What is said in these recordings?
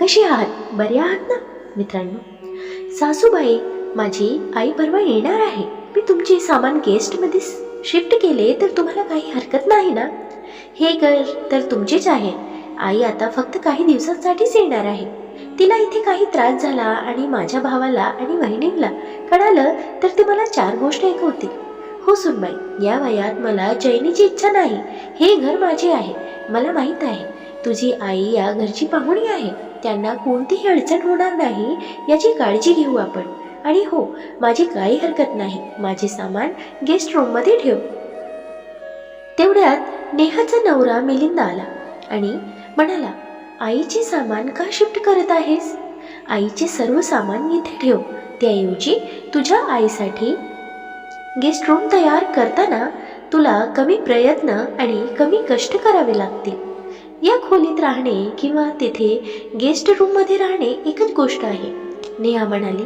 कशी आहात? बरे आहात ना? मित्रांनो सासूबाई माझी आई परवा येणार आहे. मी तुमचे सामान गेस्टमध्ये शिफ्ट केले तर तुम्हाला काही हरकत नाही ना? हे घर तर तुमचेच आहे. आई आता फक्त काही दिवसांसाठीच येणार आहे. तिला इथे काही त्रास झाला आणि माझ्या भावाला आणि बहिणीला कळालं तर ते मला चार गोष्ट ऐकवतील. हो सुनबाई या वयात मला चैनीची इच्छा नाही. हे घर माझे आहे. मला माहीत आहे. तुझी आई या घरची पाहुणी आहे. त्यांना कोणतीही अडचण होणार नाही याची काळजी घेऊ आपण. आणि हो माझी काही हरकत नाही. माझे सामान गेस्ट रूममध्ये ठेव. तेवढ्यात नेहाचा नवरा मिलिंद आला आणि म्हणाला आईचे सामान का शिफ्ट करत आहेस? आईचे सर्व सामान इथे ठेव. त्याऐवजी तुझ्या आईसाठी गेस्ट रूम तयार करताना तुला कमी प्रयत्न आणि कमी कष्ट करावे लागतील. या खोलीत राहणे किंवा तिथे गेस्ट रूममध्ये राहणे एकच गोष्ट आहे. नेहा म्हणाली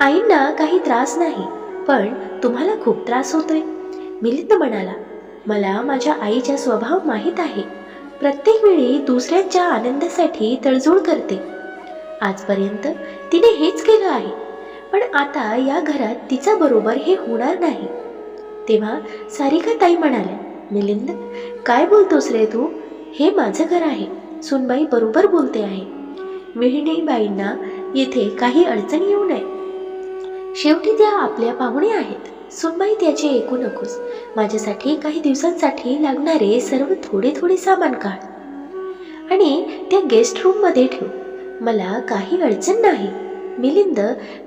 आईंना काही त्रास नाही पण तुम्हाला खूप त्रास होतोय. मिलिंद म्हणाला मला माझ्या आईचा स्वभाव माहीत आहे. प्रत्येक वेळी दुसऱ्यांच्या आनंदासाठी तडजोड करते. आजपर्यंत तिने हेच केलं आहे पण आता या घरात तिचा बरोबर हे होणार नाही. तेव्हा सारिका ताई म्हणाल्या मिलिंद काय बोलतोस रे तू? हे माझं घर आहे. सुनबाई बरोबर बोलते आहे. मिहिणीबाईंना येथे काही अडचण येऊ नये. शेवटी त्या आपल्या पाहुणे आहेत. सुनबाई त्याचे ऐकू नकोस. माझ्यासाठी काही दिवसांसाठी लागणारे सर्व थोडे थोडे सामान काढ. आणि त्या गेस्ट रूममध्ये ठेव. मला काही अडचण नाही. मिलिंद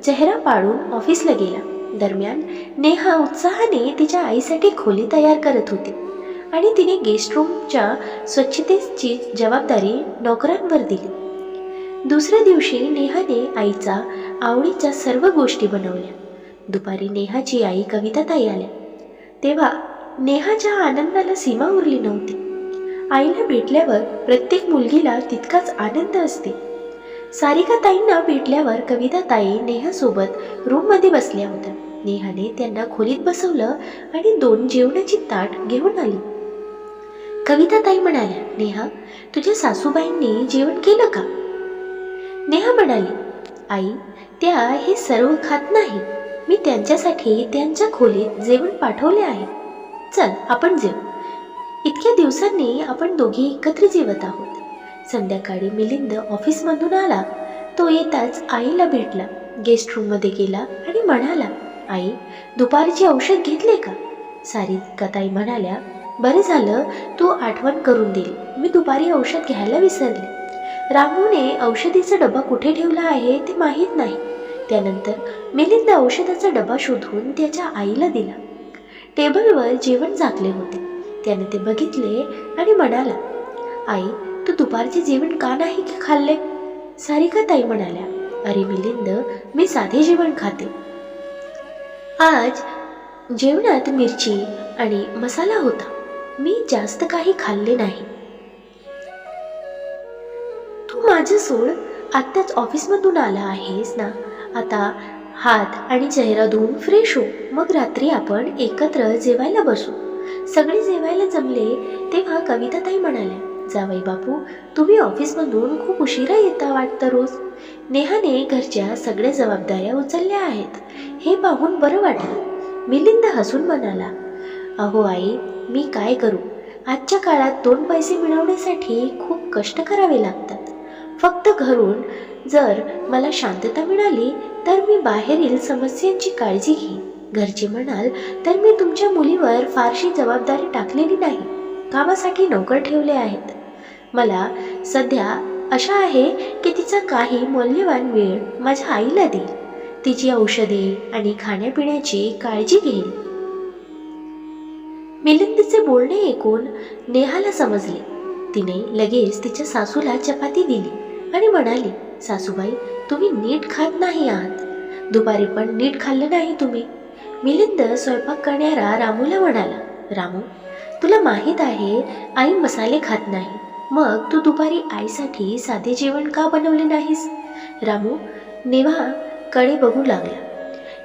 चेहरा पाडून ऑफिसला गेला. दरम्यान नेहा उत्साहाने तिच्या आईसाठी खोली तयार करत होती. आणि तिने गेस्ट रूमच्या स्वच्छतेची जबाबदारी नोकरांवर दिली. दुसऱ्या दिवशी नेहाने आईचा आवडीच्या सर्व गोष्टी बनवल्या. दुपारी नेहाची आई कविता ताई आल्या. तेव्हा नेहाच्या आनंदाला सीमा उरली नव्हती. आईला भेटल्यावर प्रत्येक मुलगीला तितकाच आनंद असते. सारिका ताईंना भेटल्यावर कविता ताई नेहासोबत रूममध्ये बसल्या होत्या. नेहाने त्यांना खोलीत बसवलं आणि दोन जेवणाची ताट घेऊन आली. कविता ताई म्हणाल्या नेहा तुझ्या सासूबाईंनी जेवण केलं का? नेहा म्हणाली आई त्या हे सर्व खात नाही. मी त्यांच्यासाठी त्यांच्या खोलीत जेवण पाठवले आहे. चल आपण जेव. इतक्या दिवसांनी आपण दोघी एकत्र जेवत आहोत. संध्याकाळी मिलिंद ऑफिसमधून आला. तो येताच आईला भेटला. गेस्ट रूममध्ये गेला आणि म्हणाला आई दुपारचे औषध घेतले का? सारिका ताई म्हणाल्या बरं झालं तू आठवण करून दिली मी दुपारी औषध घ्यायला विसरले. रामूने औषधीचा डबा कुठे ठेवला आहे ते माहीत नाही. त्यानंतर मिलिंद औषधाचा डबा शोधून त्याच्या आईला दिला. टेबलवर जेवण झाकले होते. त्याने ते बघितले आणि म्हणाला आई तू दुपारचे जेवण का नाही की खाल्ले? सारिका ताई म्हणाल्या अरे मिलिंद मी साधे जेवण खाते. आज जेवणात मिरची आणि मसाला होता. मी जास्त काही खाल्ले नाही. तू माझं सोड. आत्ताच ऑफिसमधून आला आहेस ना? आता हात आणि चेहरा धुवून फ्रेश हो. मग रात्री आपण एकत्र जेवायला बसू. सगळे जेवायला जमले तेव्हा कविता ताई म्हणाल्या जावई बापू तुम्ही ऑफिसमधून खूप उशिरा येता वाटतं रोज. नेहाने घरच्या सगळ्या जबाबदाऱ्या उचलल्या आहेत. हे पाहून बरं वाटलं. मिलिंद हसून म्हणाला अहो आई मी काय करू? आजच्या काळात दोन पैसे मिळवण्यासाठी खूप कष्ट करावे लागतात. फक्त घरून जर मला शांतता मिळाली तर मी बाहेरील समस्यांची काळजी घेईन. घरचे म्हणाल तर मी तुमच्या मुलीवर फारशी जबाबदारी टाकलेली नाही. कामासाठी नोकर ठेवले आहेत. मला सध्या अशा आहे की तिचा काही मौल्यवान वेळ माझ्या आईला देईल. तिची औषधे आणि खाण्यापिण्याची काळजी घेईल. मिलिंदचे बोलणे ऐकून नेहाला समजले. तिने लगेच तिच्या सासूला चपाती दिली आणि म्हणाली सासूबाई तुम्ही नीट खात नाही आहात. दुपारी पण नीट खाल्लं नाही तुम्ही. मिलिंद स्वयंपाक करणारा रामूला म्हणाला रामू तुला माहीत आहे आई मसाले खात नाही. मग तू दुपारी आईसाठी साधे जेवण का बनवले नाहीस? रामू नेवा कडे बघू लागला.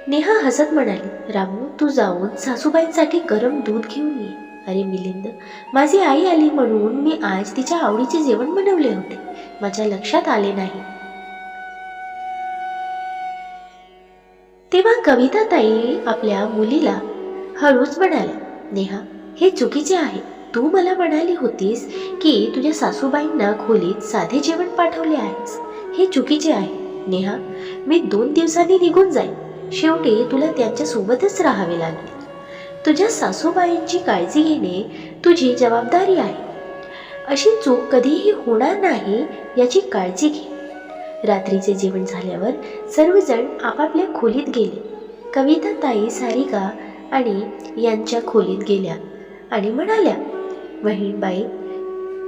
नेहा हसत म्हणाली रामू तू जाऊन सासूबाईंसाठी गरम दूध घेऊन ये. अरे मिलिंद माझी आई आली म्हणून मी आज तिच्या आवडीचे जेवण बनवले होते. माझ्या लक्षात आले नाही. तेव्हा कविता ताई आपल्या मुलीला हळूच म्हणाल्या नेहा हे चुकीचे आहे. तू मला म्हणाली होतीस की तुझ्या सासूबाईंना खोलीत साधे जेवण पाठवले आहेस. हे चुकीचे आहे. नेहा मी दोन दिवसांनी निघून जाईन. शेवटी तुला त्यांच्यासोबतच राहावे लागेल. तुझ्या सासूबाईंची काळजी घेणे तुझी जबाबदारी आहे. अशी चूक कधीही होणार नाही याची काळजी घे. रात्रीचे जेवण झाल्यावर सर्वजण आपापल्या खोलीत गेले. कविता ताई सारिका आणि यांच्या खोलीत गेल्या आणि म्हणाल्या बहीणबाई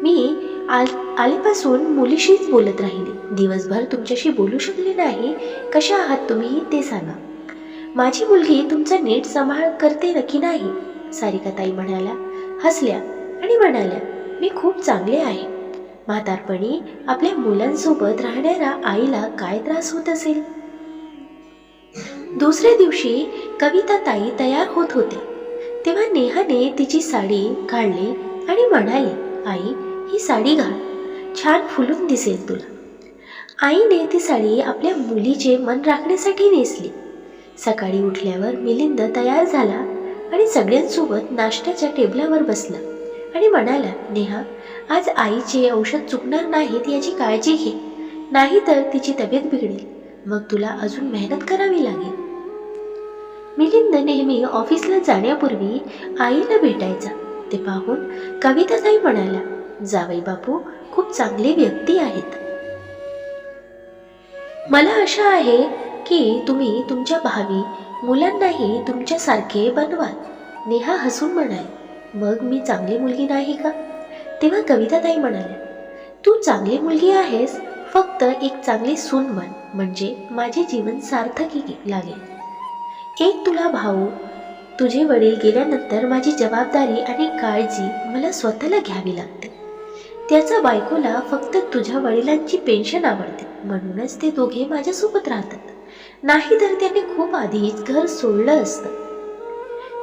मी आल आल्यापासून मुलीशीच बोलत राहिले. दिवसभर तुमच्याशी बोलू शकले नाही. कशा आहात तुम्ही ते सांगा. माझी मुलगी तुमचा नीट सांभाळ करते ना की नाही सारिकाताई म्हणाल्या. हसल्या आणि म्हणाल्या मी खूप चांगले आहे. म्हातारपणी आपल्या मुलांसोबत राहणाऱ्या आईला काय त्रास होत असेल? दुसऱ्या दिवशी कविता ताई तयार होत होते. तेव्हा नेहाने तिची साडी काढली आणि म्हणाली आई ही साडी घाल. छान फुलून दिसेल तुला. आईने ती साडी आपल्या मुलीचे मन राखण्यासाठी नेसली. सकाळी उठल्यावर मिलिंद तयार झाला आणि सगळ्यांसोबत नाश्त्याच्या टेबलावर बसला आणि म्हणाला नेहा आज आईचे औषध चुकणार नाहीत याची काळजी घे. नाही तर तिची तब्येत बिघडेल. मग तुला अजून मेहनत करावी लागेल. मिलिंद नेहमी ऑफिसला जाण्यापूर्वी आईला भेटायचा. ते पाहून कविताताई म्हणाल्या जावई बापू खूप चांगले व्यक्ती आहेत. मला आशा आहे की तुम्ही तुमच्या भावी मुलांनाही तुमच्यासारखे बनवाल नेहा हसून म्हणाली मग मी चांगली मुलगी नाही का? तेव्हा कविताताई म्हणाल्या तू चांगली मुलगी आहेस फक्त एक चांगली सून बन म्हणजे माझे जीवन सार्थकी लागेल. एक तुला भाऊ तुझे वडील गेल्यानंतर माझी जबाबदारी आणि काळजी मला स्वतःला घ्यावी लागते. त्याचा बायकोला फक्त तुझ्या वडिलांची पेन्शन आवडते. म्हणूनच ते दोघे माझ्यासोबत राहतात. नाही तर त्याने खूप आधीच घर सोडलं असतं.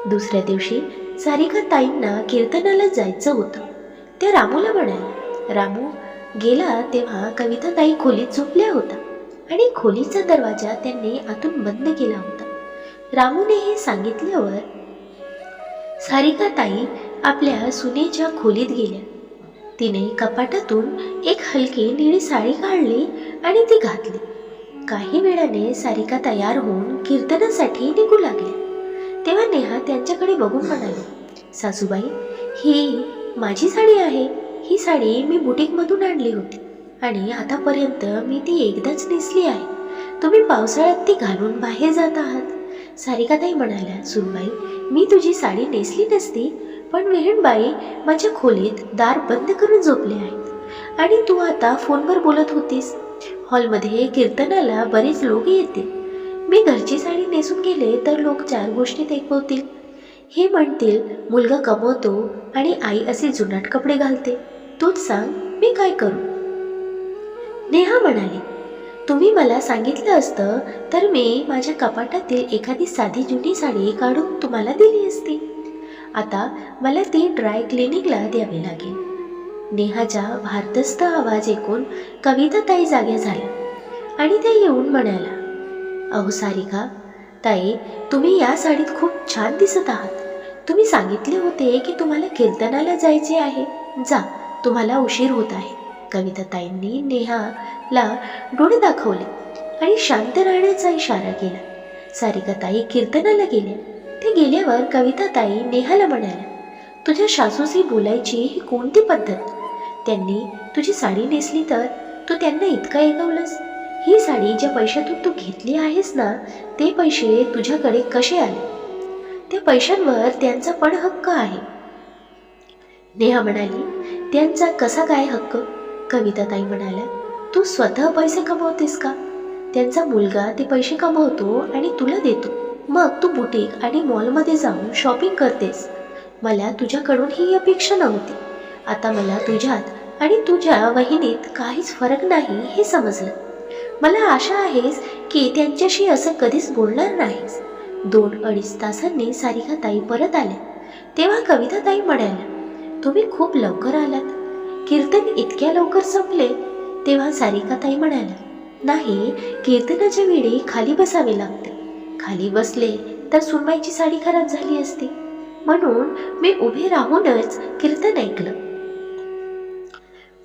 दुसऱ्या दिवशी सारिका ताईंना कीर्तनाला जायचं होतं. त्या रामूला म्हणाल्या रामू गेला तेव्हा कविता ताई खोलीत झोपल्या होता आणि खोलीचा दरवाजा त्यांनी आतून बंद केला होता. रामूने हे सांगितल्यावर सारिका ताई आपल्या सुनेच्या खोलीत गेल्या. तिने कपाटातून एक हलकी निळी साडी काढली आणि ती घातली. काही वेळाने सारिका तयार होऊन कीर्तनासाठी निघू लागली. तेव्हा नेहा त्यांच्याकडे बघून म्हणाली सासूबाई ही माझी साडी आहे. ही साडी मी बुटीकमधून आणली होती आणि आतापर्यंत मी ती एकदाच नेसली आहे. तुम्ही पावसाळ्यात ती घालून बाहेर जात आहात. सारिकाताई म्हणाल्या सुनबाई मी तुझी साडी नेसली नसती पण विहीणबाई माझ्या खोलीत दार बंद करून झोपले आहेत. आणि तू आता फोनवर बोलत होतीस. हॉलमध्ये कीर्तनाला बरेच लोक येतील. मी घरची साडी नेसून गेले तर लोक चार गोष्टीत ऐकवतील हे म्हणतील मुलगा कमवतो आणि आई असे जुनाट कपडे घालते. तूच सांग मी काय करू? नेहा म्हणाली तुम्ही मला सांगितलं असतं तर मी माझ्या कपाटातील एखादी साधी जुनी साडी काढून तुम्हाला दिली असती. आता मला ती ड्राय क्लिनिंगला द्यावी लागेल. नेहाच्या भारदस्त आवाज ऐकून कविता ताई जाग्या झाल्या आणि त्या येऊन म्हणाल्या अहो सारिका ताई तुम्ही या साडीत खूप छान दिसत आहात. तुम्ही सांगितले होते की तुम्हाला कीर्तनाला जायचे आहे. जा तुम्हाला उशीर होत आहे. कविता ताईंनी नेहाला डोळे दाखवले आणि शांत राहण्याचा इशारा केला. सारिका ताई कीर्तनाला गेल्या ते गेल्यावर कविताताई नेहाला म्हणाल्या तुझ्या सासूशी बोलायची ही कोणती पद्धत? त्यांनी तुझी साडी नेसली तर तू त्यांना इतका ऐकवलंस? ही साडी ज्या पैशातून तू घेतली आहेस ना ते पैसे तुझ्याकडे कसे आले? त्या पैशांवर त्यांचा पण हक्क आहे. नेहा म्हणाली त्यांचा कसा काय हक्क? कविताताई म्हणाल्या तू स्वतः पैसे कमवतेस का? त्यांचा मुलगा ते पैसे कमवतो आणि तुला देतो. मग तू बुटीक आणि मॉलमध्ये जाऊन शॉपिंग करतेस. मला तुझ्याकडून ही अपेक्षा नव्हती. आता मला तुझ्यात आणि तुझ्या वहिनीत काहीच फरक नाही हे समजलं. मला आशा आहेस की त्यांच्याशी असं कधीच बोलणार नाहीस. दोन अडीच तासांनी सारिका ताई परत आल्या. तेव्हा कविता ताई म्हणाल्या तुम्ही खूप लवकर आलात. कीर्तन इतक्या लवकर संपले. तेव्हा सारिका ताई म्हणाल्या नाही कीर्तनाच्या वेळी खाली बसावे लागते. खाली बसले तर सुनबाईची साडी खराब झाली असती. म्हणून मी उभे राहूनच कीर्तन ऐकलं.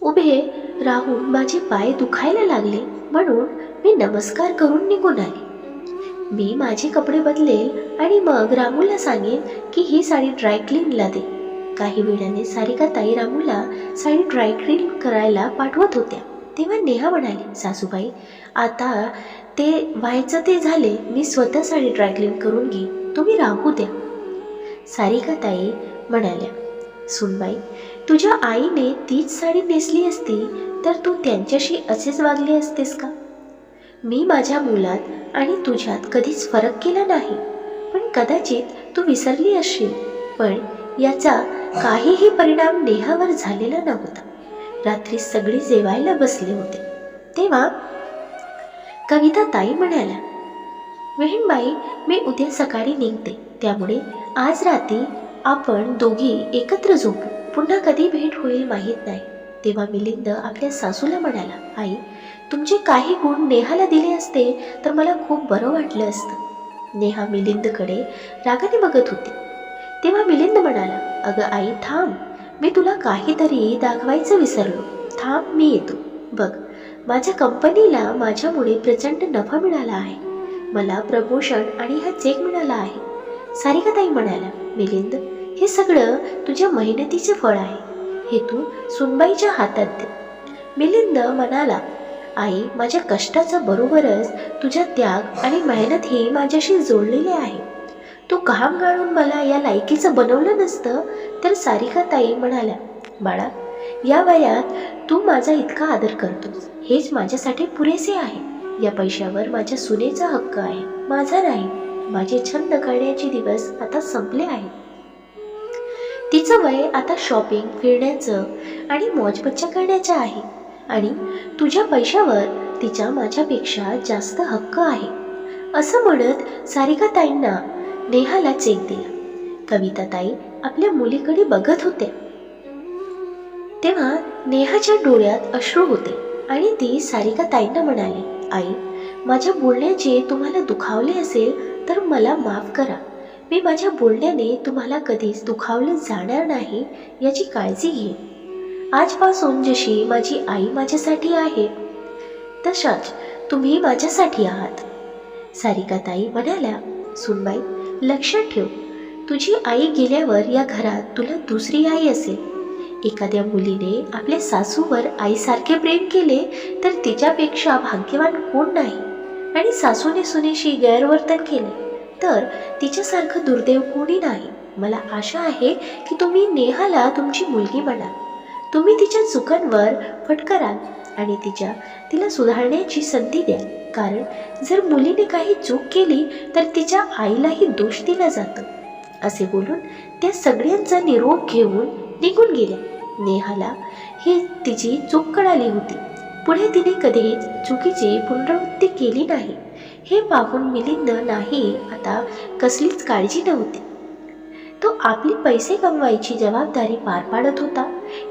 उभे राहून माझे पाय दुखायला लागले म्हणून मी नमस्कार करून निघून आले. मी माझे कपडे बदलेल आणि मग रामूला सांगेन की ही साडी ड्रायक्लीनला दे. काही वेळाने सारिका ताई रामूला साडी ड्रायक्लीन करायला पाठवत होत्या. तेव्हा नेहा म्हणाली सासूबाई आता ते व्हायचं ते झाले मी स्वतः साडी ड्रायक्लीन करून घे. तुम्ही राहू द्या. सारिका ताई म्हणाल्या सुनबाई तुझ्या आईने तीच साडी नेसली असती तर तू त्यांच्याशी असेच वागले असतेस का? मी माझ्या मुलात आणि तुझ्यात कधीच फरक केला नाही पण कदाचित तू विसरली असशील. पण याचा काहीही परिणाम नेहावर झालेला नव्हता. रात्री सगळी जेवायला बसले होते. तेव्हा कविता ताई म्हणाल्या बहीणबाई मी उद्या सकाळी निघते. त्यामुळे आज रात्री आपण दोघी एकत्र झोपू. पुन्हा कधी भेट होईल माहीत नाही. तेव्हा मिलिंद आपल्या सासूला म्हणाला आई तुमचे काही गुण नेहाला दिले असते तर मला खूप बरं वाटलं असतं. नेहा मिलिंदकडे रागाने बघत होती. तेव्हा मिलिंद म्हणाला अगं आई थांब. मी तुला काहीतरी दाखवायचं विसरलो. थांब मी येतो. बघ. माझ्या कंपनीला माझ्यामुळे प्रचंड नफा मिळाला आहे. मला प्रमोशन आणि हा चेक मिळाला आहे. सारिकाताई म्हणाल्या मिलिंद हे सगळं तुझ्या मेहनतीचे फळ आहे. हे तू सुनबाईच्या हातात दे. मिलिंद म्हणाला आई माझ्या कष्टाचा बरोबरच तुझ्या त्याग आणि मेहनत ही माझ्याशी जोडलेली आहे. तू घाम गाळून मला या लायकीचं बनवलं नसतं तर सारिका ताई म्हणाल्या बाळा या वयात तू माझा इतका आदर करतोस. हेच माझ्यासाठी पुरेसे आहे. या पैशावर माझ्या सुनेचा हक्क आहे. माझा नाही. माझे छंद करण्याचे दिवस आता संपले आहेत. तिचं वय आता शॉपिंग फिरण्याचं आणि मौजमज्जा करण्याचं आहे. आणि तुझ्या पैशावर तिच्या माझ्यापेक्षा जास्त हक्क आहे. असं म्हणत सारिका ताईंना नेहाला चेक दिला. कविता ताई आपल्या मुलीकडे बघत होत्या. तेव्हा नेहाच्या डोळ्यात अश्रू होते आणि ती सारिका ताईंना म्हणाली आई माझ्या बोलण्याचे तुम्हाला दुखावले असेल तर मला माफ करा. मी माझ्या बोलण्याने तुम्हाला कधीच दुखावले जाणार नाही याची काळजी घेईन आजपासून जशी माझी आई माझ्यासाठी आहे तशाच तुम्ही माझ्यासाठी आहात. सारिकाताई म्हणाल्या सुनबाई लक्षात ठेव. तुझी आई गेल्यावर या घरात तुला दुसरी आई असेल. एखाद्या मुलीने आपल्या सासूवर आईसारखे प्रेम केले तर तिच्यापेक्षा भाग्यवान कोण नाही? आणि सासूने सुनेशी गैरवर्तन केले तर तिच्यासारखं दुर्दैव कोणी नाही? मला आशा आहे की तुम्ही नेहाला तुमची मुलगी म्हणाल तुम्ही तिच्या चुकांवर फटकराल आणि तिच्या तिला सुधारण्याची संधी द्या. कारण जर मुलीने काही चूक केली तर तिच्या आईलाही दोष दिला जातो. असे बोलून त्या सगळ्यांचा निरोप घेऊन निघून गेल्या. नेहाला ही तिची चूक कळाली होती. पुढे तिने कधी चुकीची पुनरावृत्ती केली नाही. हे पाहून मिलिंद नाही आता कसलीच काळजी नव्हती. तो आपली पैसे कमवायची जबाबदारी पार पाडत होता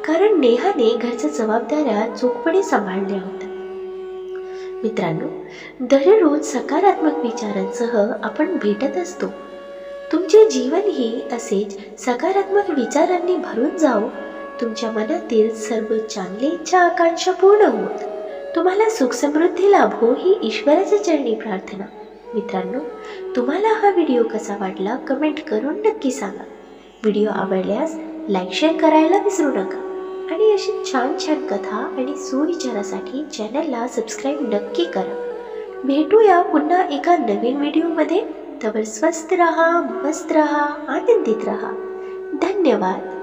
कारण नेहाने घरच्या जबाबदाऱ्या चोखपणे सांभाळल्या होत्या. मित्रांनो दररोज सकारात्मक विचारांसह आपण भेटत असतो. तुमचे जीवनही असेच सकारात्मक विचारांनी भरून जाओ तुमच्या मनातील सर्व चांगले इच्छा आकांक्षा पूर्ण होत. तुम्हाला सुख समृद्धी लाभो ही ईश्वराच्या चरणी प्रार्थना. मित्रांनो तुम्हाला हा व्हिडिओ कसा वाटला कमेंट करून नक्की सांगा. व्हिडिओ आवडल्यास लाईक शेअर करायला विसरू नका. आणि अशी छान छान कथा आणि सुविचारासाठी चॅनलला सबस्क्राईब नक्की करा. भेटूया पुन्हा एका नवीन व्हिडिओमध्ये. तवर स्वस्थ रहा मस्त रहा आनंदित रहा. धन्यवाद.